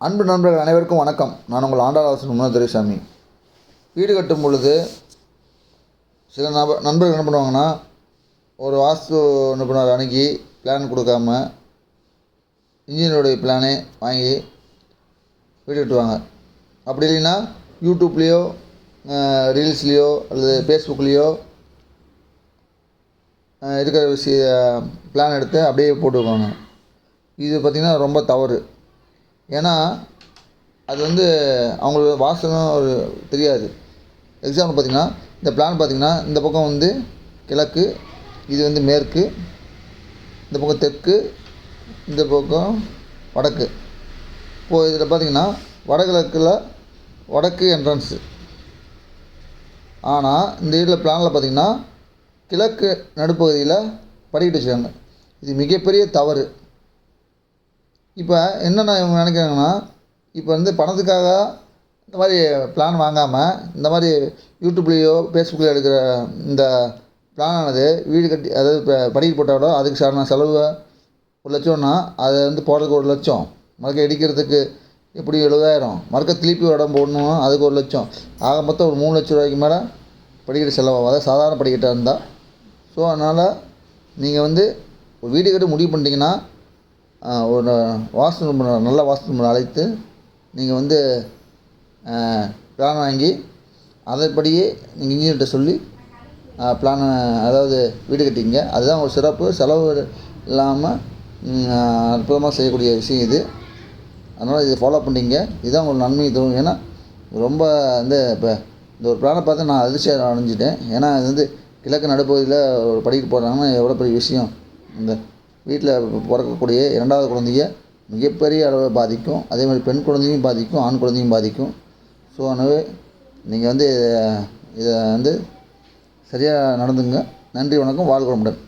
அன்பு நண்பர்கள் அனைவருக்கும் வணக்கம். நான் உங்கள் ஆண்டாளாசன் முன்னதுரைசாமி வீடு கட்டும் பொழுது சில நப நண்பர்கள் என்ன பண்ணுவாங்கன்னா ஒரு வாஸ்து நிபுணர் அணுகி பிளான் கொடுக்காம இன்ஜினியருடைய பிளானே வாங்கி வீடு கட்டுவாங்க. அப்படி இல்லைன்னா யூடியூப்லேயோ ரீல்ஸ்லேயோ அல்லது ஃபேஸ்புக்லேயோ இருக்கிற விஷய பிளான் எடுத்து அப்படியே போட்டுக்குவாங்க. இது பார்த்திங்கன்னா ரொம்ப தவறு. ஏன்னா அது வந்து அவங்களுக்கு வாசகம் ஒரு தெரியாது. எக்ஸாம்பிள் பார்த்திங்கன்னா இந்த பிளான் பார்த்திங்கன்னா இந்த பக்கம் வந்து கிழக்கு இது வந்து மேற்கு இந்த பக்கம் தெற்கு இந்த பக்கம் வடக்கு. இப்போது இதில் பார்த்திங்கன்னா வடகிழக்கில் வடக்கு என்ட்ரன்ஸு ஆனால் இந்த இதில் பிளானில் பார்த்திங்கன்னா கிழக்கு நடுப்பகுதியில் படிக்கட்டு வச்சுருக்காங்க. இது மிகப்பெரிய தவறு. இப்போ என்னென்ன இவங்க நினைக்கிறாங்கன்னா இப்போ வந்து பணத்துக்காக இந்த மாதிரி பிளான் வாங்காமல் இந்த மாதிரி யூடியூப்லேயோ ஃபேஸ்புக்லேயோ எடுக்கிற இந்த பிளானானது வீடு கட்டி அதாவது இப்போ படிக்கட்டு போட்டாலோ அதுக்கு சார்ந்த செலவு ஒரு லட்சம்னா அதை வந்து போடுறதுக்கு ஒரு லட்சம். மறுக்க இடிக்கிறதுக்கு எப்படி எழுபதாயிரம்? மறுக்க திருப்பி ஒரு இடம் போடணும் அதுக்கு ஒரு லட்சம். ஆக மொத்தம் ஒரு மூணு லட்ச ரூபாய்க்கு மேலே படிக்கட்டு செலவாகும் அதாவது சாதாரண படிக்கட்டாக இருந்தால் ஸோ அதனால் நீங்கள் வந்து ஒரு வீடு கட்டி முடிவு பண்ணிட்டீங்கன்னா ஒரு வாஸ்து நிபுணர் நல்ல வாஸ்து நிபுணர் அழைத்து நீங்கள் வந்து பிளான் வாங்கி அதைப்படியே நீங்கள் இன்ஜினியர்கிட்ட சொல்லி ப்ளானை அதாவது வீடு கட்டிங்க அதுதான் ஒரு சிறப்பு. செலவு இல்லாமல் அற்புதமாக செய்யக்கூடிய விஷயம் இது. அதனால் இதை ஃபாலோ பண்ணிங்க இதுதான் உங்களுக்கு நன்மை தரும். ஏன்னா ரொம்ப வந்து இப்போ இந்த ஒரு பிளானை பார்த்து நான் அதிர்ச்சி அடைஞ்சிட்டேன். ஏன்னா இது வந்து கிழக்கு நடுப்பகுதியில் ஒரு படிக்க போடுறாங்கன்னா எவ்வளோ பெரிய விஷயம். இந்த வீட்டில் பிறக்கக்கூடிய இரண்டாவது குழந்தைய மிகப்பெரிய அளவில் பாதிக்கும். அதே மாதிரி பெண் குழந்தையும் பாதிக்கும் ஆண் குழந்தையும் பாதிக்கும். ஸோ எனவே நீங்கள் வந்து இதை வந்து சரியாக நடந்துங்க. நன்றி வணக்கம். வாழ்க வளமுடன்.